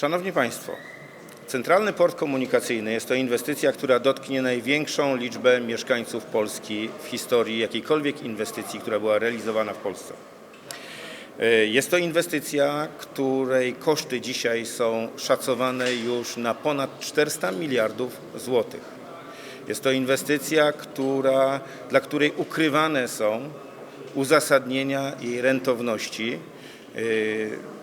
Szanowni Państwo, Centralny Port Komunikacyjny jest to inwestycja, która dotknie największą liczbę mieszkańców Polski w historii jakiejkolwiek inwestycji, która była realizowana w Polsce. E, Jest to inwestycja, której koszty dzisiaj są szacowane już na ponad 400 miliardów złotych. Jest to inwestycja, która, dla której ukrywane są uzasadnienia jej rentowności yy,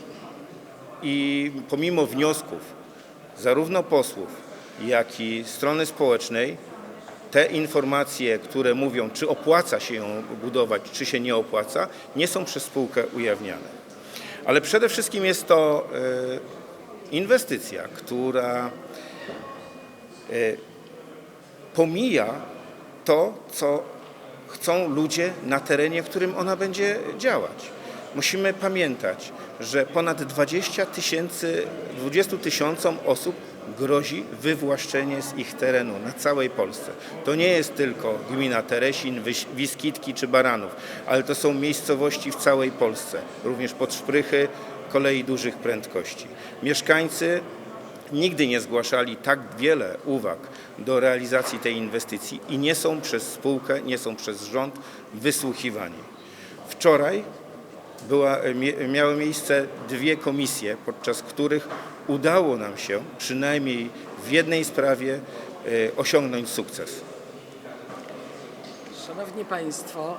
i pomimo wniosków zarówno posłów, jak i strony społecznej, te informacje, które mówią, czy opłaca się ją budować, czy się nie opłaca, nie są przez spółkę ujawniane. Ale przede wszystkim jest to yy, inwestycja, która yy, pomija to, co chcą ludzie na terenie, w którym ona będzie działać. Musimy pamiętać, że ponad 20 tysięcy, 20 tysiącom osób grozi wywłaszczenie z ich terenu na całej Polsce. To nie jest tylko gmina Teresin, Wiskitki czy Baranów, ale to są miejscowości w całej Polsce, również pod szprychy kolei dużych prędkości. Mieszkańcy nigdy nie zgłaszali tak wiele uwag do realizacji tej inwestycji i nie są przez spółkę, nie są przez rząd wysłuchiwani. Wczoraj była, mie, miały miejsce dwie komisje, podczas których udało nam się przynajmniej w jednej sprawie e, osiągnąć sukces. Szanowni Państwo,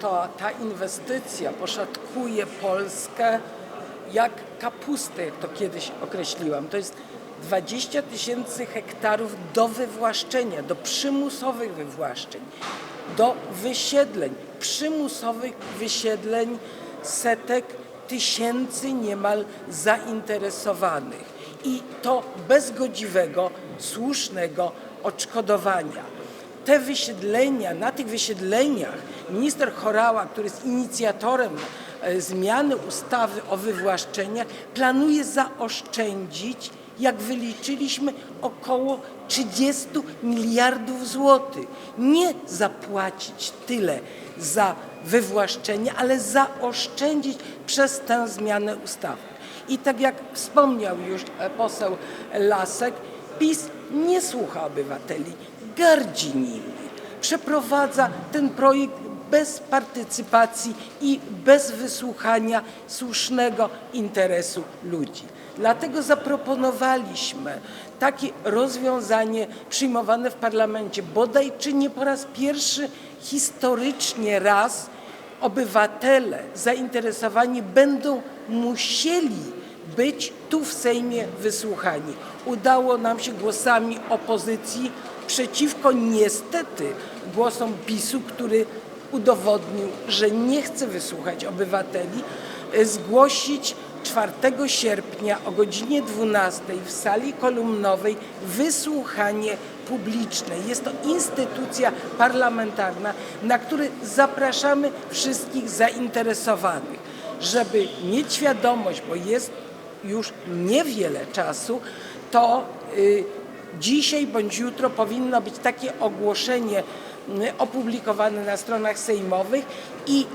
to ta inwestycja poszatkuje Polskę jak kapustę, jak to kiedyś określiłam. To jest 20 tysięcy hektarów do wywłaszczenia, do przymusowych wywłaszczeń, do wysiedleń, przymusowych wysiedleń setek tysięcy niemal zainteresowanych. I to bez godziwego, słusznego odszkodowania te wysiedlenia, na tych wysiedleniach minister Chorała, który jest inicjatorem e, zmiany ustawy o wywłaszczeniach, planuje zaoszczędzić, jak wyliczyliśmy, około 30 miliardów złotych. Nie zapłacić tyle za wywłaszczenie, ale zaoszczędzić przez tę zmianę ustawy. I tak jak wspomniał już e, poseł Lasek, PiS nie słucha obywateli, gardzi nimi. Przeprowadza ten projekt bez partycypacji i bez wysłuchania słusznego interesu ludzi. Dlatego zaproponowaliśmy takie rozwiązanie przyjmowane w parlamencie, bodaj czy nie po raz pierwszy historycznie raz obywatele zainteresowani będą musieli być tu w Sejmie wysłuchani. Udało nam się głosami opozycji przeciwko niestety głosom PiSu, który udowodnił, że nie chce wysłuchać obywateli, e, zgłosić 4 sierpnia o godzinie 12 w sali kolumnowej wysłuchanie publiczne. Jest to instytucja parlamentarna, na który zapraszamy wszystkich zainteresowanych, żeby mieć świadomość, bo jest już niewiele czasu, to y, dzisiaj bądź jutro powinno być takie ogłoszenie opublikowane na stronach sejmowych i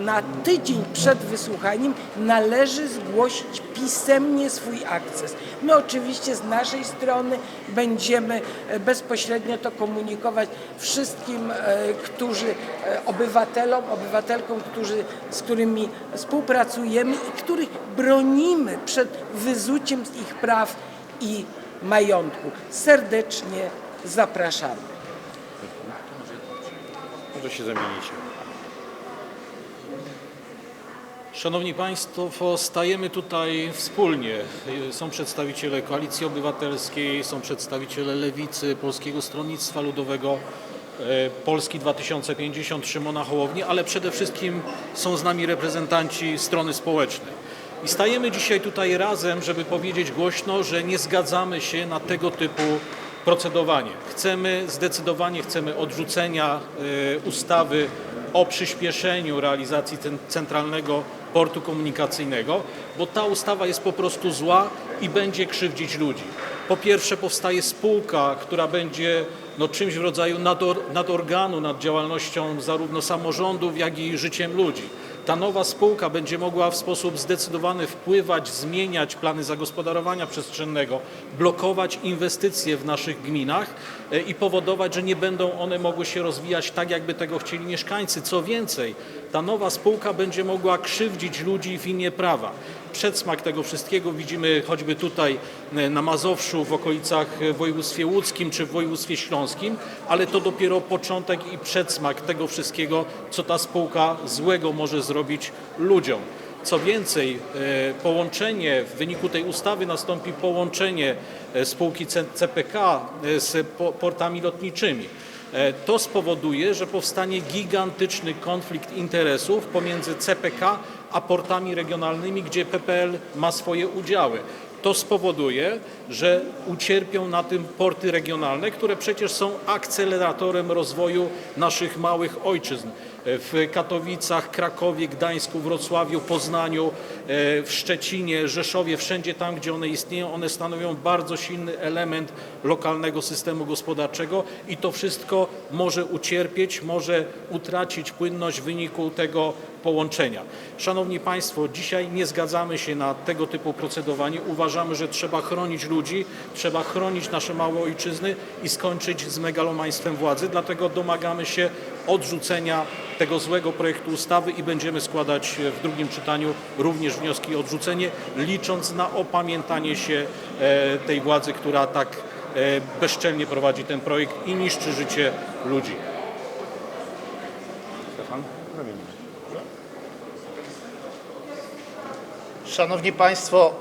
na tydzień przed wysłuchaniem należy zgłosić pisemnie swój akces. My oczywiście z naszej strony będziemy e, bezpośrednio to komunikować wszystkim, e, którzy e, obywatelom, obywatelkom, którzy, z którymi współpracujemy i których bronimy przed wyzuciem ich praw i majątku. Serdecznie zapraszamy. Może się zamienicie. Szanowni Państwo, stajemy tutaj wspólnie. Są przedstawiciele Koalicji Obywatelskiej, są przedstawiciele Lewicy, Polskiego Stronnictwa Ludowego, e, Polski 2050, Szymona Hołowni, ale przede wszystkim są z nami reprezentanci strony społecznej. I stajemy dzisiaj tutaj razem, żeby powiedzieć głośno, że nie zgadzamy się na tego typu procedowanie. Chcemy zdecydowanie chcemy odrzucenia e, ustawy o przyspieszeniu realizacji centralnego portu komunikacyjnego, bo ta ustawa jest po prostu zła i będzie krzywdzić ludzi. Po pierwsze powstaje spółka, która będzie no, czymś w rodzaju nador, nadorganu nad działalnością zarówno samorządów, jak i życiem ludzi. Ta nowa spółka będzie mogła w sposób zdecydowany wpływać, zmieniać plany zagospodarowania przestrzennego, blokować inwestycje w naszych gminach e, i powodować, że nie będą one mogły się rozwijać tak, jakby tego chcieli mieszkańcy. Co więcej, ta nowa spółka będzie mogła krzywdzić ludzi w imię prawa. Przedsmak tego wszystkiego widzimy choćby tutaj e, na Mazowszu, w okolicach e, w województwie łódzkim czy w województwie śląskim, ale to dopiero początek i przedsmak tego wszystkiego, co ta spółka złego może zrobić ludziom. Co więcej, e, połączenie, w wyniku tej ustawy nastąpi połączenie spółki CPK z po- portami lotniczymi. To spowoduje, że powstanie gigantyczny konflikt interesów pomiędzy CPK a portami regionalnymi, gdzie PPL ma swoje udziały. To spowoduje, że ucierpią na tym porty regionalne, które przecież są akceleratorem rozwoju naszych małych ojczyzn. W Katowicach, Krakowie, Gdańsku, Wrocławiu, Poznaniu, e, w Szczecinie, Rzeszowie, wszędzie tam, gdzie one istnieją, one stanowią bardzo silny element lokalnego systemu gospodarczego i to wszystko może ucierpieć, może utracić płynność w wyniku tego połączenia. Szanowni Państwo, dzisiaj nie zgadzamy się na tego typu procedowanie. Uważamy, że trzeba chronić ludzi, trzeba chronić nasze małe ojczyzny i skończyć z megalomaństwem władzy. Dlatego domagamy się odrzucenia tego złego projektu ustawy i będziemy składać w drugim czytaniu również wnioski o odrzucenie, licząc na opamiętanie się e, tej władzy, która tak e, bezczelnie prowadzi ten projekt i niszczy życie ludzi. Stefan? Szanowni Państwo,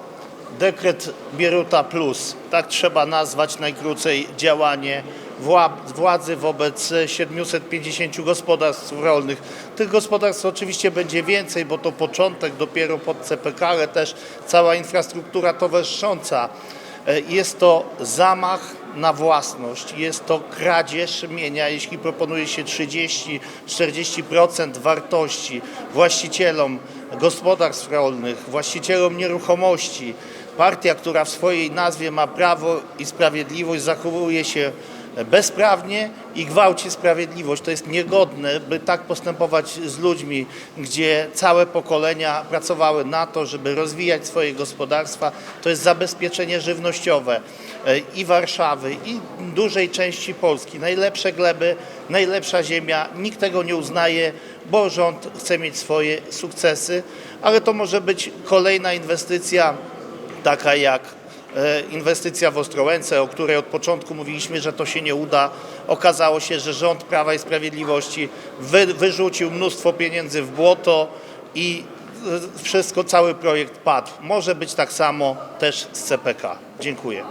dekret Bieruta Plus, tak trzeba nazwać najkrócej działanie wła- władzy wobec 750 gospodarstw rolnych. Tych gospodarstw oczywiście będzie więcej, bo to początek dopiero pod CPK, ale też cała infrastruktura towarzysząca. E, Jest to zamach na własność, jest to kradzież mienia, jeśli proponuje się 30-40% wartości właścicielom gospodarstw rolnych, właścicielom nieruchomości. Partia, która w swojej nazwie ma prawo i sprawiedliwość, zachowuje się bezprawnie i gwałci sprawiedliwość. To jest niegodne, by tak postępować z ludźmi, gdzie całe pokolenia pracowały na to, żeby rozwijać swoje gospodarstwa. To jest zabezpieczenie żywnościowe e, i Warszawy, i dużej części Polski. Najlepsze gleby, najlepsza ziemia. Nikt tego nie uznaje, bo rząd chce mieć swoje sukcesy, ale to może być kolejna inwestycja, taka jak inwestycja w Ostrołęce, o której od początku mówiliśmy, że to się nie uda. Okazało się, że rząd Prawa i Sprawiedliwości wy, wyrzucił mnóstwo pieniędzy w błoto i e, wszystko, cały projekt padł. Może być tak samo też z CPK. Dziękuję.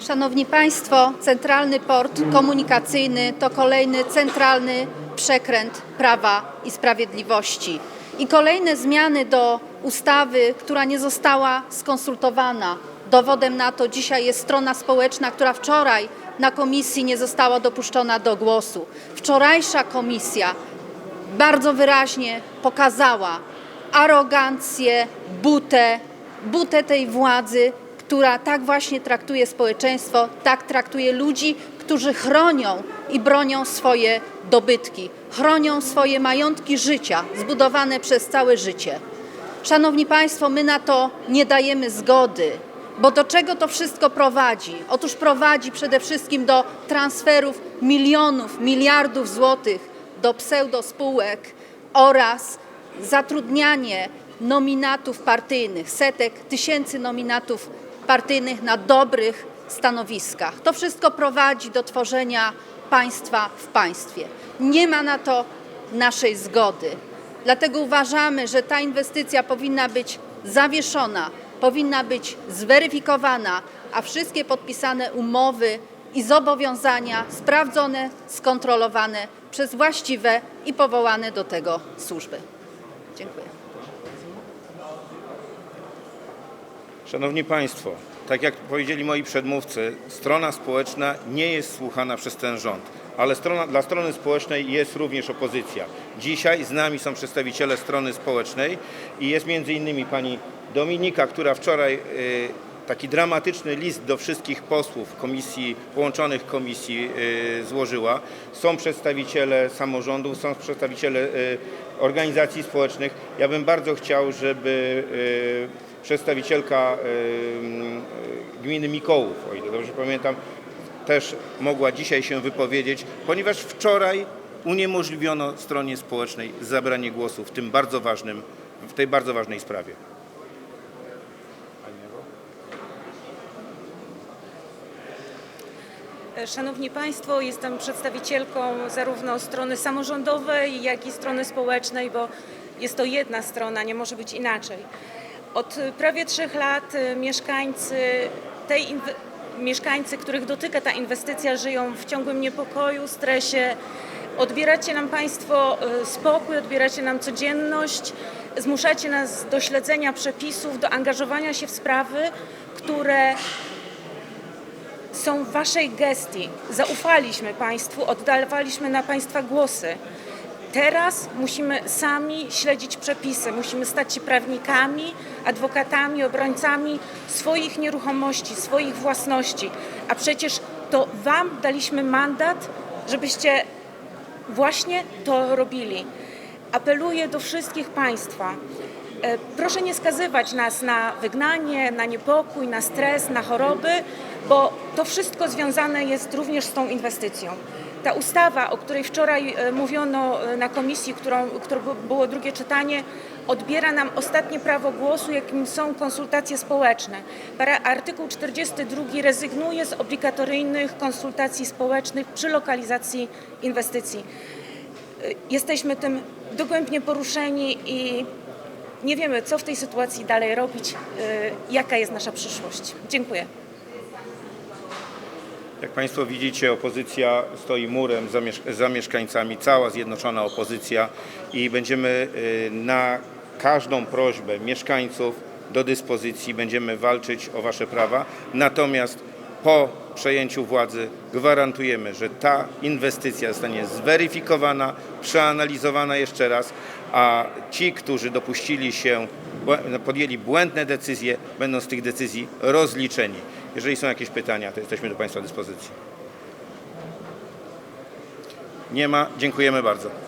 Szanowni Państwo, Centralny Port Komunikacyjny to kolejny centralny przekręt Prawa i Sprawiedliwości. I kolejne zmiany do ustawy, która nie została skonsultowana. Dowodem na to dzisiaj jest strona społeczna, która wczoraj na komisji nie została dopuszczona do głosu. Wczorajsza komisja bardzo wyraźnie pokazała arogancję, butę, butę tej władzy, która tak właśnie traktuje społeczeństwo, tak traktuje ludzi, którzy chronią i bronią swoje dobytki, chronią swoje majątki życia zbudowane przez całe życie. Szanowni Państwo, my na to nie dajemy zgody, bo do czego to wszystko prowadzi? Otóż prowadzi przede wszystkim do transferów milionów, miliardów złotych do pseudospółek oraz zatrudnianie nominatów partyjnych, setek, tysięcy nominatów partyjnych na dobrych stanowiskach. To wszystko prowadzi do tworzenia państwa w państwie. Nie ma na to naszej zgody. Dlatego uważamy, że ta inwestycja powinna być zawieszona, powinna być zweryfikowana, a wszystkie podpisane umowy i zobowiązania sprawdzone, skontrolowane przez właściwe i powołane do tego służby. Dziękuję. Szanowni Państwo, tak jak powiedzieli moi przedmówcy, strona społeczna nie jest słuchana przez ten rząd, ale strona, dla strony społecznej jest również opozycja. Dzisiaj z nami są przedstawiciele strony społecznej i jest między innymi pani Dominika, która wczoraj y, taki dramatyczny list do wszystkich posłów komisji, połączonych komisji y, złożyła. Są przedstawiciele samorządów, są przedstawiciele y, organizacji społecznych. Ja bym bardzo chciał, żeby przedstawicielka gminy Mikołów, o ile dobrze pamiętam, też mogła dzisiaj się wypowiedzieć, ponieważ wczoraj uniemożliwiono stronie społecznej zabranie głosu w tym bardzo ważnym, w tej bardzo ważnej sprawie. Szanowni Państwo, jestem przedstawicielką zarówno strony samorządowej, jak i strony społecznej, bo jest to jedna strona, nie może być inaczej. Od prawie trzech lat y, mieszkańcy tej mieszkańcy, których dotyka ta inwestycja, żyją w ciągłym niepokoju, stresie. Odbieracie nam Państwo y, spokój, odbieracie nam codzienność, zmuszacie nas do śledzenia przepisów, do angażowania się w sprawy, które są w Waszej gestii. Zaufaliśmy Państwu, oddawaliśmy na Państwa głosy. Teraz musimy sami śledzić przepisy, musimy stać się prawnikami, adwokatami, obrońcami swoich nieruchomości, swoich własności. A przecież to Wam daliśmy mandat, żebyście właśnie to robili. Apeluję do wszystkich Państwa. e, Proszę nie skazywać nas na wygnanie, na niepokój, na stres, na choroby, bo to wszystko związane jest również z tą inwestycją. Ta ustawa, o której wczoraj e, mówiono e, na komisji, którą, którą było drugie czytanie, odbiera nam ostatnie prawo głosu, jakim są konsultacje społeczne. Artykuł 42 rezygnuje z obligatoryjnych konsultacji społecznych przy lokalizacji inwestycji. Jesteśmy tym dogłębnie poruszeni i nie wiemy, co w tej sytuacji dalej robić, jaka jest nasza przyszłość. Dziękuję. Jak Państwo widzicie, opozycja stoi murem za, miesz- za mieszkańcami, cała zjednoczona opozycja i będziemy y, na każdą prośbę mieszkańców do dyspozycji, będziemy walczyć o Wasze prawa. Natomiast po przejęciu władzy gwarantujemy, że ta inwestycja zostanie zweryfikowana, przeanalizowana jeszcze raz, a ci, którzy dopuścili się, podjęli błędne decyzje, będą z tych decyzji rozliczeni. Jeżeli są jakieś pytania, to jesteśmy do Państwa dyspozycji. Nie ma. Dziękujemy bardzo.